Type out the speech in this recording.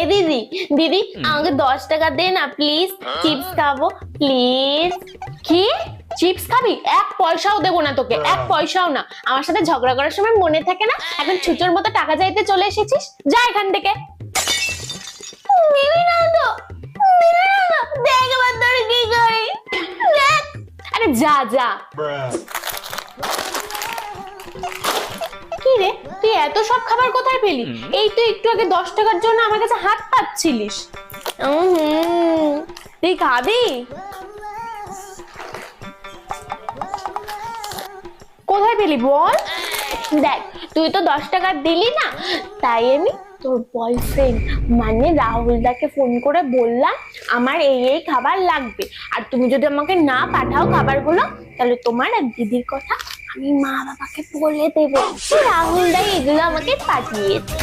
এ দিদি দিদি আমাকে দশ টাকা দে না প্লিজ চিপস খাব প্লিজ কি? চিপস খাবি? এক পয়সাও দেবো না তোকে এক পয়সাও না। আমার সাথে ঝগড়া করার সময় মনে থাকে না এখন ছুচোর মতো টাকা চাইতে চলে এসেছিস? যা এখান থেকে। দিবি না তো দিবি না তো দেখ এবার তোর কি করি। দেখ। আরে যা যা। এত সব খাবার কোথায় পেলি? এই তো একটু আগে দশ টাকার জন্য আমার কাছে হাত পাচ্ছিলিস তুই খাবি? কোথায় পেলি বল? দেখ তুই তো দশ টাকা দিলি না তাই আমি তোর বয়ফ্রেন্ড মানে রাহুল দাকে ফোন করে বললাম আমার এই এই খাবার লাগবে। আর তুমি যদি আমাকে না পাঠাও খাবারগুলো তাহলে তোমার আর দিদির কথা আমি মা বাবাকে বলে দেবো। রাহুল দা এগুলো আমাকে পাঠিয়েছে